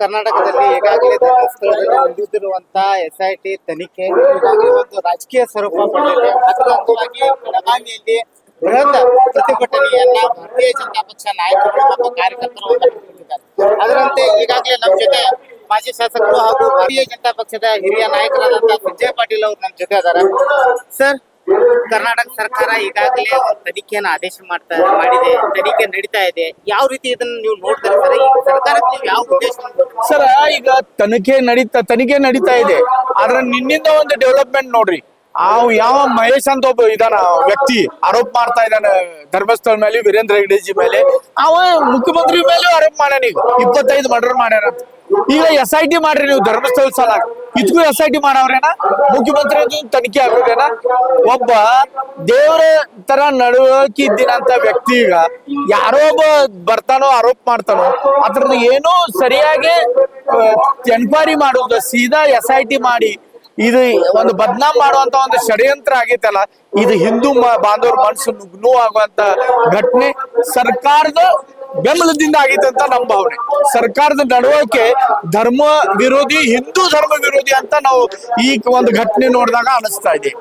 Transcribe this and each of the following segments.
ಕರ್ನಾಟಕದಲ್ಲಿ ಈಗಾಗಲೇ ಧರ್ಮಸ್ಥಳದಲ್ಲಿ ನಡೆಯುತ್ತಿರುವಂತ ಎಸ್ ಐ ಟಿ ತನಿಖೆ ಈಗಾಗಲೇ ಒಂದು ರಾಜಕೀಯ ಸ್ವರೂಪ ಪಡೆದಿದೆ. ಅದರ ಅಂಗವಾಗಿ ಬೆಳಗಾವಿಯಲ್ಲಿ ಬೃಹತ್ ಪ್ರತಿಭಟನೆಯನ್ನ ಭಾರತೀಯ ಜನತಾ ಪಕ್ಷ ನಾಯಕರು ಮತ್ತು ಕಾರ್ಯಕರ್ತರು ಅದರಂತೆ ಈಗಾಗಲೇ ನಮ್ಮ ಜೊತೆ ಮಾಜಿ ಶಾಸಕರು ಹಾಗೂ ಭಾರತೀಯ ಜನತಾ ಪಕ್ಷದ ಹಿರಿಯ ನಾಯಕರಾದಂತಹ ಸಂಜಯ್ ಪಾಟೀಲ್ ಅವರು ನಮ್ಮ ಜೊತೆ ಅದಾರ ಸರ್ ಕರ್ನಾಟಕ ಸರ್ಕಾರ ಈಗಾಗಲೇ ತನಿಖೆಯನ್ನು ಆದೇಶ ಮಾಡ್ತಾ ಮಾಡಿದೆ, ತನಿಖೆ ನಡೀತಾ ಇದೆ. ಯಾವ ರೀತಿ ಇದನ್ನ ನೀವು ನೋಡ್ತಾರೆ ಸರ್? ಸರ್ಕಾರಕ್ಕೆ ಯಾವ ಉದ್ದೇಶ ಸರ್, ಈಗ ತನಿಖೆ ನಡೀತಾ ತನಿಖೆ ನಡೀತಾ ಇದೆ. ಆದ್ರೆ ನಿನ್ನಿಂದ ಒಂದು ಡೆವಲಪ್ಮೆಂಟ್ ನೋಡ್ರಿ. ಆ ಯಾವ ಮಹೇಶ್ ಅಂತ ಒಬ್ಬ ಇದಾನ, ವ್ಯಕ್ತಿ ಆರೋಪ ಮಾಡ್ತಾ ಇದ್ದಾನೆ ಧರ್ಮಸ್ಥಳ ಮೇಲೆ, ವೀರೇಂದ್ರ ಹೆಗ್ಡೆಜಿ ಮೇಲೆ. ಅವ ಮುಖ್ಯಮಂತ್ರಿ ಮೇಲೆ ಆರೋಪ ಮಾಡ್ಯಾನ ಈಗ. ಇಪ್ಪತ್ತೈದು ಮರ್ಡರ್ ಮಾಡ್ಯಾನ. ಈಗ ಎಸ್ ಐ ಟಿ ಮಾಡ್ರಿ ನೀವು ಧರ್ಮಸ್ಥಳ ಸಲ ಇದಕ್ಕೂ ಎಸ್ ಐ ಟಿ ಮಾಡವ್ರೇನ? ಮುಖ್ಯಮಂತ್ರಿ ತನಿಖೆ ಆಗೋದೇನ ಒಬ್ಬ ದೇವರ ತರ ನಡವಳಿಕೆ ಇದ್ದಿನಂತ ವ್ಯಕ್ತಿ ಈಗ ಯಾರೋ ಒಬ್ಬ ಬರ್ತಾನೋ, ಆರೋಪ ಮಾಡ್ತಾನೋ, ಅದ್ರದ್ದು ಏನು ಸರಿಯಾಗಿ ಎನ್ಕ್ವೈರಿ ಮಾಡೋದು ಸೀದಾ ಎಸ್ ಐ ಟಿ ಮಾಡಿ, ಇದು ಒಂದು ಬದ್ನಾಮ್ ಮಾಡುವಂತ ಒಂದು ಷಡ್ಯಂತ್ರ ಆಗೈತಲ್ಲ, ಇದು ಹಿಂದೂ ಬಾಂಧವರ ಮನಸ್ಸು ಆಗುವಂತ ಘಟನೆ ಸರ್ಕಾರದ ಬೆಂಬಲದಿಂದ ಆಗೈತೆ ಅಂತ ನಮ್ಮ ಭಾವನೆ. ಸರ್ಕಾರದ ನಡವಳಿಕೆ ಧರ್ಮ ವಿರೋಧಿ, ಹಿಂದೂ ಧರ್ಮ ವಿರೋಧಿ ಅಂತ ನಾವು ಈ ಒಂದು ಘಟನೆ ನೋಡಿದಾಗ ಅನಿಸ್ತಾ ಇದೆ.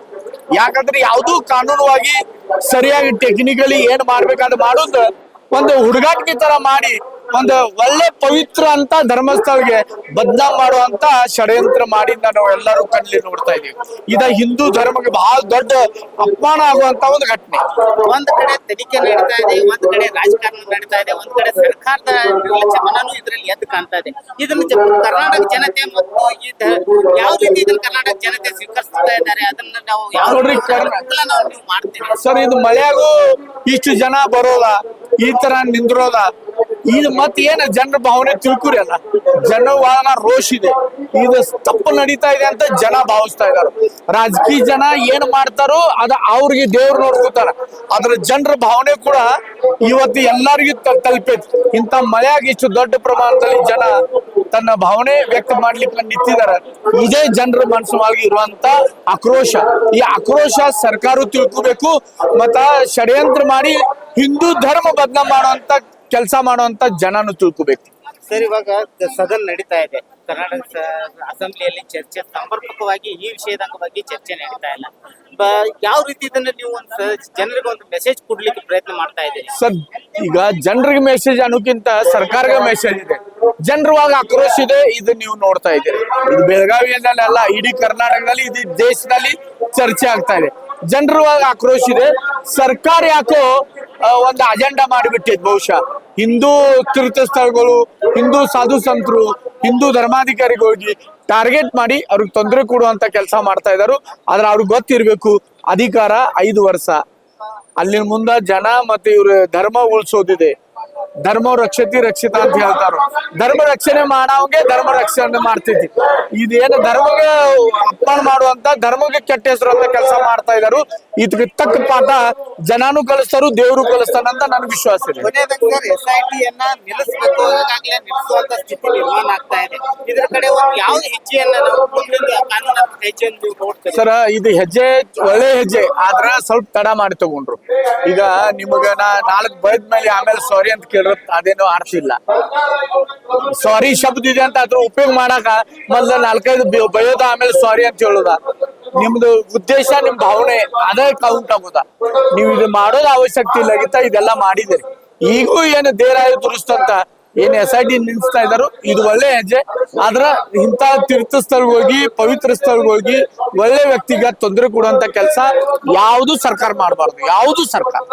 ಯಾಕಂದ್ರೆ ಯಾವುದು ಕಾನೂನುವಾಗಿ ಸರಿಯಾಗಿ ಟೆಕ್ನಿಕಲಿ ಏನ್ ಮಾಡ್ಬೇಕಾದ್ರೆ ಮಾಡೋದು ಒಂದು ಹುಡುಗಾಟಿಕೆ ತರ ಮಾಡಿ ಒಂದು ಒಳ್ಳೆ ಪವಿತ್ರ ಅಂತ ಧರ್ಮಸ್ಥಳಗೆ ಬದನಾಮ್ ಮಾಡುವಂತ ಷಡ್ಯಂತ್ರ ಮಾಡಿ ನಾವು ಎಲ್ಲರೂ ಕಣ್ಲಿ ನೋಡ್ತಾ ಇದೀವಿ ಇದ ಹಿಂದೂ ಧರ್ಮಕ್ಕೆ ಬಹಳ ದೊಡ್ಡ ಅಪಮಾನ ಆಗುವಂತ ಒಂದು ಘಟನೆ. ಒಂದ್ ಕಡೆ ತನಿಖೆ ನಡೀತಾ ಇದೆ ಒಂದ್ ಕಡೆ ರಾಜಕಾರಣ ನಡೀತಾ ಇದೆ ಒಂದ್ ಕಡೆ ಸರ್ಕಾರದ ಚಮನೂ ಇದರಲ್ಲಿ ಎದ್ದು ಕಾಣ್ತಾ ಇದೆ. ಇದನ್ನ ಕರ್ನಾಟಕ ಜನತೆ ಮತ್ತು ಈ ಯಾವ ರೀತಿ ಇದನ್ನ ಕರ್ನಾಟಕ ಜನತೆ ಸ್ವೀಕರಿಸ್ತಾ ಇದ್ದಾರೆ ಅದನ್ನ ನಾವು ಯಾವ ನಾವು ಮಾಡ್ತೀವಿ? ಸರ್ ಇದು ಮಳೆಯಾಗೂ ಇಷ್ಟು ಜನ ಬರೋದ ಈ ತರ ನಿಂದ್ರೋದ ಇದು ಮತ್ತೆ ಏನ ಜನರ ಭಾವನೆ ತಿಳ್ಕೊರಿ ಅಲ್ಲ? ಜನ ವಾಹನ ರೋಷ್ ಇದೆ. ಇದು ತಪ್ಪು ನಡೀತಾ ಇದೆ ಅಂತ ಜನ ಭಾವಿಸ್ತಾ ಇದಾರೆ. ರಾಜಕೀಯ ಜನ ಏನ್ ಮಾಡ್ತಾರೋ ಅದ ಅವ್ರಿಗೆ ದೇವ್ರು ನೋಡ್ಕೋತಾರ. ಅದ್ರ ಜನರ ಭಾವನೆ ಕೂಡ ಇವತ್ತು ಎಲ್ಲರಿಗೂ ತಲುಪೈತಿ. ಇಂಥ ಮಳೆಯಾಗ ಇಷ್ಟು ದೊಡ್ಡ ಪ್ರಮಾಣದಲ್ಲಿ ಜನ ತನ್ನ ಭಾವನೆ ವ್ಯಕ್ತ ಮಾಡ್ಲಿಕ್ಕೆ ನಿಂತಿದ್ದಾರೆ ಇದೇ ಜನರ ಮನಸ್ಸುವಾಗಿ ಇರುವಂತ ಆಕ್ರೋಶ. ಈ ಆಕ್ರೋಶ ಸರ್ಕಾರ ತಿಳ್ಕೋಬೇಕು, ಮತ್ತ ಷಡ್ಯಂತ್ರ ಮಾಡಿ ಹಿಂದೂ ಧರ್ಮ ಬದ್ನ ಮಾಡುವಂತ ಕೆಲಸ ಮಾಡುವಂತ ಜನನು ತಿಳ್ಕೊಬೇಕು. ಸರ್ ಇವಾಗ ಸದನ್ ನಡೀತಾ ಇದೆ. ಕರ್ನಾಟಕ ಅಸೆಂಬ್ಲಿಯಲ್ಲಿ ಚರ್ಚೆ ಸಮರ್ಪಕವಾಗಿ ಈ ವಿಷಯದ ಅಂಗವಾಗಿ ಚರ್ಚೆ ನಡೀತಾ ಇಲ್ಲ. ಯಾವ ರೀತಿ ಇದನ್ನ ನೀವು ಒಂದು ಜನರಿಗೆ ಒಂದು ಮೆಸೇಜ್ ಕೊಡ್ಲಿಕ್ಕೆ ಪ್ರಯತ್ನ ಮಾಡ್ತಾ ಇದ್ದೀರಿ? ಸರ್ ಈಗ ಜನರಿಗೆ ಮೆಸೇಜ್ ಅನ್ನೋಕ್ಕಿಂತ ಸರ್ಕಾರಕ್ಕೆ ಮೆಸೇಜ್ ಇದೆ. ಜನರವಾಗ ಆಕ್ರೋಶ ಇದೆ ಇದು ನೀವು ನೋಡ್ತಾ ಇದ್ದೀರಿ. ಇದು ಬೆಳಗಾವಿಯಲ್ಲ ಇಡೀ ಕರ್ನಾಟಕದಲ್ಲಿ ಇದು ದೇಶದಲ್ಲಿ ಚರ್ಚೆ ಆಗ್ತಾ ಇದೆ. ಜನರವಾಗ ಆಕ್ರೋಶ ಇದೆ. ಸರ್ಕಾರ ಯಾಕೋ ಒಂದು ಅಜೆಂಡಾ ಮಾಡಿಬಿಟ್ಟಿದ್ ಬಹುಶಃ. ಹಿಂದೂ ತೀರ್ಥ ಸ್ಥಳಗಳು, ಹಿಂದೂ ಸಾಧು ಸಂತರು, ಹಿಂದೂ ಧರ್ಮಾಧಿಕಾರಿಗಳಿಗೆ ಟಾರ್ಗೆಟ್ ಮಾಡಿ ಅವ್ರಿಗೆ ತೊಂದರೆ ಕೊಡುವಂತ ಕೆಲಸ ಮಾಡ್ತಾ ಇದ್ದಾರೆ ಆದ್ರೆ ಅವ್ರಿಗೆ ಗೊತ್ತಿರ್ಬೇಕು, ಅಧಿಕಾರ ಐದು ವರ್ಷ. ಅಲ್ಲಿನ ಮುಂದ ಜನ ಮತ್ತೆ ಇವ್ರ ಧರ್ಮ ಉಳಿಸೋದಿದೆ. ಧರ್ಮ ರಕ್ಷತಿ ರಕ್ಷಿತ ಅಂತ ಹೇಳ್ತಾರ. ಧರ್ಮ ರಕ್ಷಣೆ ಮಾಡೋಂಗೆ ಧರ್ಮ ರಕ್ಷಣೆ ಮಾಡ್ತಿದ್ವಿ ಇದೇನು ಧರ್ಮಗೆ ಅಪಮಾನ ಮಾಡುವಂತ ಧರ್ಮಗೆ ಕೆಟ್ಟ ಹೆಸರು ಅಂತ ಕೆಲಸ ಮಾಡ್ತಾ ಇದಾರು. ಇದಕ್ಕೆ ತಕ್ಕ ಪಾಠ ಜನನು ಕಲಿಸ್ತಾರು, ದೇವರು ಕಲಿಸ್ತಾರ ಅಂತ ನನ್ ವಿಶ್ವಾಸ ಇದೆ. ಕಡೆ ಒಂದು ಯಾವ ಹೆಜ್ಜೆಯನ್ನ ನಾವು ಸರ, ಇದು ಹೆಜ್ಜೆ, ಒಳ್ಳೆ ಹೆಜ್ಜೆ. ಆದ್ರ ಸ್ವಲ್ಪ ತಡ ಮಾಡಿ ತಗೊಂಡ್ರು. ಈಗ ನಿಮಗ ನಾ ನಾಲ್ಕ್ ಬೈದ ಮೇಲೆ ಆಮೇಲೆ ಸಾರಿ ಅಂತ ಕೇಳ ಅದೇನು ಆಡ್ತಿಲ್ಲ ಸಾರಿ ಶಬ್ದ ಇದೆ ಅಂತ ಅದ್ರ ಉಪಯೋಗ ಮಾಡಾಕ ಮೊದ್ಲ ನಾಲ್ಕೈದು ಬಯೋದ ಬೈಯೋದ ಆಮೇಲೆ ಸಾರಿ ಅಂತ ಹೇಳುದ. ನಿಮ್ದು ಉದ್ದೇಶ, ನಿಮ್ ಭಾವನೆ, ಅದೇ ಕೌಂಟ್ ಆಗುದ. ನೀವು ಇದು ಮಾಡೋದು ಅವಶ್ಯಕತೆ ಇಲ್ಲ ಇದೆಲ್ಲ ಮಾಡಿದಿರಿ. ಈಗೂ ಏನು ದೇರಾಯ ದುರುಸ್ತಂತ ಏನ್ ಎಸ್ ಐ ಟಿ ನಿಲ್ಲಿಸ್ತಾ ಇದಾರೋ, ಇದು ಒಳ್ಳೆ ಹೆಜ್ಜೆ. ಆದ್ರ ಇಂತ ತೀರ್ಥ ಸ್ಥಳಗ್ ಹೋಗಿ, ಪವಿತ್ರ ಸ್ಥಳಗ್ ಹೋಗಿ, ಒಳ್ಳೆ ವ್ಯಕ್ತಿಗೆ ತೊಂದರೆ ಕೊಡುವಂತ ಕೆಲಸ ಯಾವುದು ಸರ್ಕಾರ ಮಾಡಬಾರ್ದು, ಯಾವುದು ಸರ್ಕಾರ.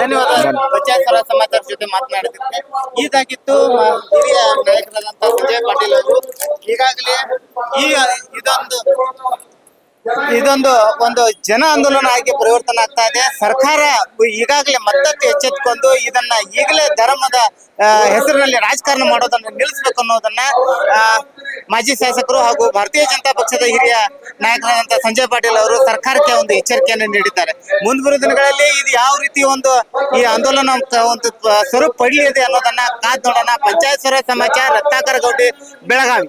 ಧನ್ಯವಾದ. ಸಮಾಚಾರ ಜೊತೆ ಮಾತನಾಡಿದ್ರೆ ಇದಾಗಿತ್ತು ಹಿರಿಯ ನಾಯಕರಾದಂತಹ ಸಂಜಯ್ ಪಾಟೀಲ್ ಅವರು. ಈಗಾಗಲೇ ಈ ಇದೊಂದು ಇದೊಂದು ಒಂದು ಜನ ಆಂದೋಲನ ಆಗಿ ಪರಿವರ್ತನೆ ಆಗ್ತಾ ಇದೆ. ಸರ್ಕಾರ ಈಗಾಗಲೇ ಮತ್ತಷ್ಟು ಎಚ್ಚೆತ್ಕೊಂಡು ಇದನ್ನ ಈಗಲೇ ಧರ್ಮದ ಹೆಸರಿನಲ್ಲಿ ರಾಜಕಾರಣ ಮಾಡೋದನ್ನ ನಿಲ್ಲಿಸಬೇಕು ಅನ್ನೋದನ್ನ ಮಾಜಿ ಶಾಸಕರು ಹಾಗೂ ಭಾರತೀಯ ಜನತಾ ಪಕ್ಷದ ಹಿರಿಯ ನಾಯಕರಾದಂತ ಸಂಜಯ್ ಪಾಟೀಲ್ ಅವರು ಸರ್ಕಾರಕ್ಕೆ ಒಂದು ಎಚ್ಚರಿಕೆಯನ್ನು ನೀಡಿದ್ದಾರೆ. ಮುಂದಿನ ದಿನಗಳಲ್ಲಿ ಇದು ಯಾವ ರೀತಿ ಒಂದು ಈ ಆಂದೋಲನ ಒಂದು ಸ್ವರೂಪ ಪಡೆಯಲಿದೆ ಅನ್ನೋದನ್ನ ಕಾದ್ ನೋಡೋಣ. ಪಂಚಾಯತ್ ಸ್ವರಾಜ್ ಸಮಾಚಾರ ರತ್ನಾಕರ ಗೌಡಿ ಬೆಳಗಾವಿ.